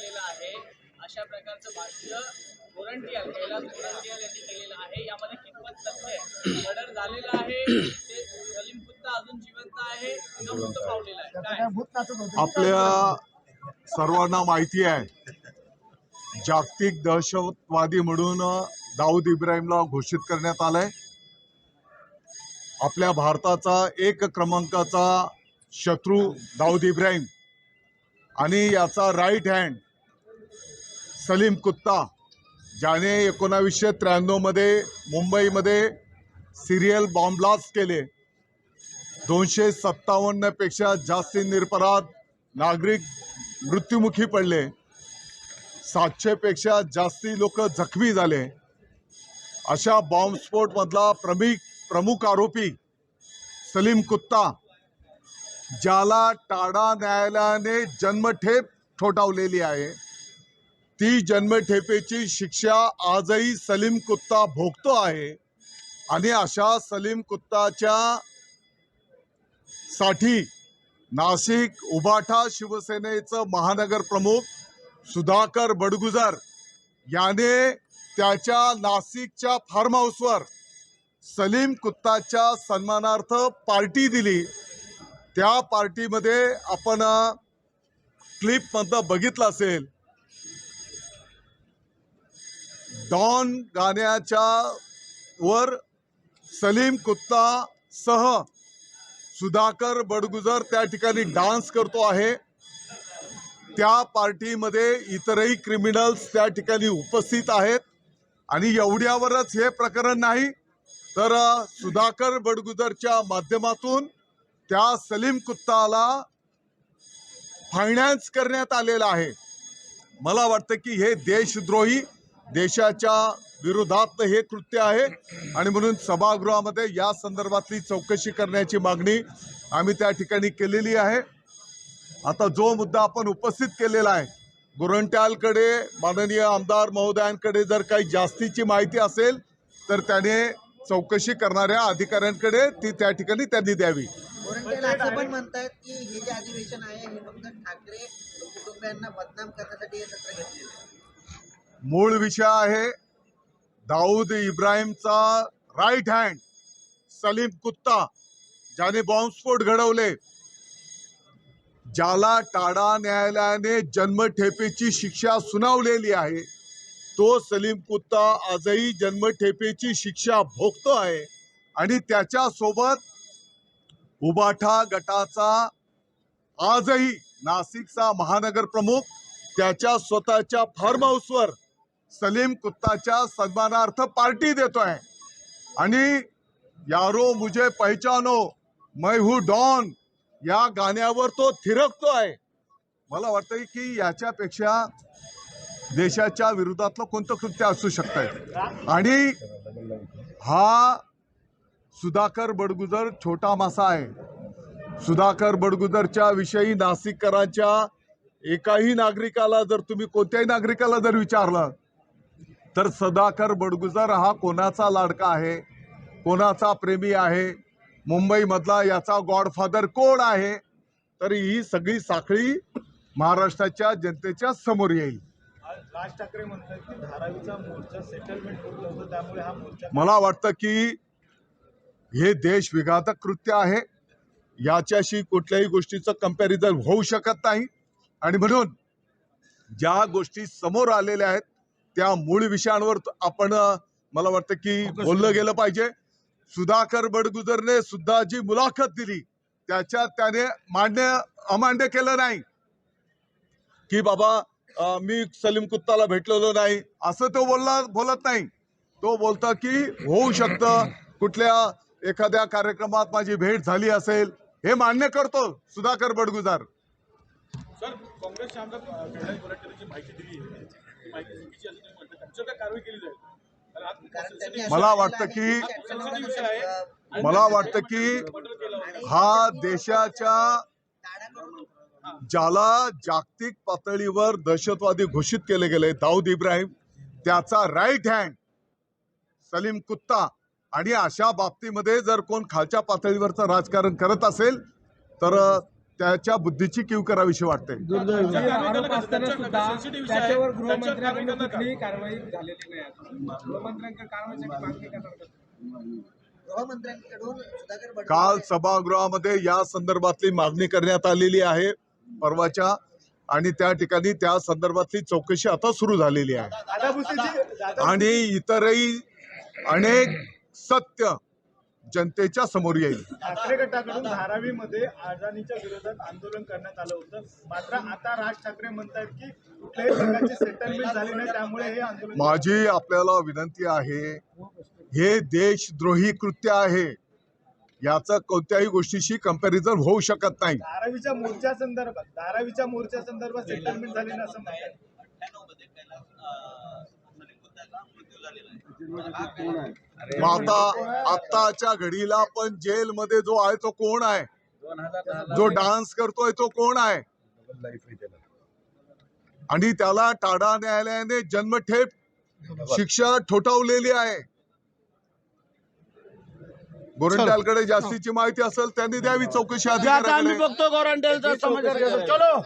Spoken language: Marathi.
आलेलं आहे. अशा प्रकारचं भाष्य वॉरंटियल कैलास वॉरंटियल यांनी केलेलं आहे. यामध्ये कितपत तथ्य मर्डर झालेलं आहे ते सलीम कुत्ता अजून जिवंत आहे का मृत पावलेला आहे? आपल्या सर्वांना माहिती आहे जागतिक दहशतवादी म्हणून दाऊद इब्राहिमला घोषित करण्यात आलंय. आपल्या भारताचा एक क्रमांकाचा शत्रू दाऊद इब्राहिम. आणि याचा राईट हँड सलीम कुत्ता ज्याने एकोणावीसशे त्र्याण्णवमध्ये मुंबईमध्ये सिरियल बॉम्ब ब्लास्ट केले. दोनशे सत्तावन्नपेक्षा जास्ती निरपराध नागरिक मृत्युमुखी पडले. सातशेपेक्षा जास्ती लोक जखमी झाले. अशा बॉम्बस्फोटमधला प्रमुख प्रमुख आरोपी सलीम कुत्ता ज्याला टाडा न्यायालयाने जन्मठेप ठोठावलेली आहे. ती जन्मठेपेची शिक्षा आजही सलीम कुत्ता भोगतो आहे. आणि अशा सलीम कुत्ताच्या साठी नाशिक उबाठा शिवसेनेचं महानगर प्रमुख सुधाकर बडगुजर याने त्याच्या नाशिकच्या फार्म हाऊसवर सलीम कुत्ताच्या सन्मानार्थ पार्टी दिली. त्या पार्टीमध्ये आपण क्लिपमधनं बघितलं असेल. डॉन गाण्याच्या वर सलीम कुत्ता सह सुधाकर बडगुजर त्या ठिकाणी डान्स करतो आहे. त्या पार्टीमध्ये इतरही क्रिमिनल्स त्या ठिकाणी उपस्थित आहेत. आणि एवढ्यावरच हे प्रकरण नाही तर सुधाकर बडगुजरच्या माध्यमातून त्या सलीम कुत्ताला फायनान्स करण्यात आलेला आहे. मला वाटतं की हे देशद्रोही देशाच्या विरोधात हे कृत्य आहे. आणि म्हणून सभागृहामध्ये या संदर्भातली चौकशी करण्याची मागणी आम्ही त्या ठिकाणी केलेली आहे. आता जो मुद्दा आपण उपस्थित केलेला आहे गुरंट्यालकडे माननीय आमदार महोदयांकडे जर काही जास्तीची माहिती असेल तर त्याने चौकशी करणाऱ्या अधिकाऱ्यांकडे ती त्या ठिकाणी त्यांनी द्यावी. असं पण की हे जे अधिवेशन आहे हे फक्त ठाकरे कुटुंबियांना बदनाम करण्यासाठी हे सत्र घेतलेलं आहे. मूळ विषय आहे दाऊद इब्राहिमचा राईट हँड सलीम कुत्ता ज्याने बॉम्बस्फोट घडवले. ज्याला टाडा न्यायालयाने जन्मठेपेची शिक्षा सुनावलेली आहे तो सलीम कुत्ता आजही जन्मठेपेची शिक्षा भोगतो आहे आणि त्याच्यासोबत उबाठा गटाचा आजही नाशिकचा महानगर प्रमुख त्याच्या स्वतःच्या फार्म हाऊसवर सलीम कुत्ताच्या सन्मानार्थ पार्टी देतोय. आणि यारो मुझे पहचानो मै हू डॉन. या गाण्यावर तो थिरकतो आहे मला वाटतं की याच्यापेक्षा देशाच्या विरोधातलं कोणतं कृत्य असू शकतंय? आणि हा सुधाकर बडगुजर छोटा मासा आहे. सुधाकर बडगुजरच्या विषयी नाशिककरांच्या एकाही नागरिकाला जर तुम्ही कोणत्याही नागरिकाला जर विचारलं तर सदाकर बडगुजर हा कोणाचा लाडका आहे? कोणाचा प्रेमी आहे? मुंबईमधला याचा गॉडफादर कोण आहे? तर ही सगळी साखळी महाराष्ट्राच्या जनतेच्या समोर येईल. राज ठाकरे म्हणतात की धारावीचा मोर्चा सेटलमेंट होत त्यामुळे हा मोर्चा मला वाटतं की हे देश विघातक कृत्य आहे. याच्याशी कुठल्याही गोष्टीचं कंपॅरिझन होऊ शकत नाही. आणि म्हणून ज्या गोष्टी समोर आलेल्या आहेत त्या मूळ विषयांवर आपण मला वाटतं की बोललं गेलं पाहिजे. सुधाकर बडगुजरने सुद्धा जी मुलाखत दिली. त्याच्यात त्याने मान्य अमान्य केलं नाही. की बाबा मी सलीम कुत्ताला भेटलेलो नाही. असं तो बोलला बोलत नाही. तो बोलतो की होऊ शकतं. कुठल्या एखाद्या कार्यक्रमात माझी भेट झाली असेल हे मान्य करतो सुधाकर बडगुजार. सर गोरंट्याला माहिती दिली आहे ती माहिती चुकीची असं तुम्ही म्हणता त्यांच्यावर काय कारवाई केली जाईल हा मला वाटतं की- मला वाटतं की. हा देशाच्या ज्याला जागतिक पातळीवर दहशतवादी घोषित केले गेले दाऊद इब्राहिम त्याचा राईट हँड सलीम कुत्ता आणि अशा बाबतीमध्ये जर कोण खालच्या पातळीवरचं राजकारण करत असेल तर त्याच्या बुद्धीची कीव करावीशी वाटते. काल सभागृहामध्ये या संदर्भातली मागणी करण्यात आलेली आहे परवाच्या. आणि त्या ठिकाणी त्या संदर्भातली चौकशी आता सुरू झालेली आहे. आणि इतरही अनेक सत्य जनतेच्या समोर येईल. ठाकरे गटाकडून धारावीमध्ये अडाणीच्या विरोधात आंदोलन करण्यात आलं होतं. मात्र आता राज ठाकरे म्हणतात की कुठल्याही प्रकारची सेटलमेंट झाली नाही त्यामुळे हे आंदोलन माझी आपल्याला विनंती आहे हे देशद्रोही कृत्य आहे. याचं कोणत्याही गोष्टीशी कंपॅरिझन होऊ शकत नाही. धारावीच्या मोर्चा संदर्भात धारावीच्या मोर्चा संदर्भात सेटलमेंट झाली नाही असं म्हणतात मग आता आत्ताच्या घडीला पण जेलमध्ये जो आहे तो कोण आहे? जो डान्स करतोय तो कोण आहे? आणि त्याला टाडा न्यायालयाने जन्मठेप शिक्षा ठोठावलेली आहे. गोरंट्यालकडे जास्तीची माहिती असेल त्यांनी द्यावी चौकशी अधिकाऱ्याकडे. बघतो समाचार घेतो. चलो!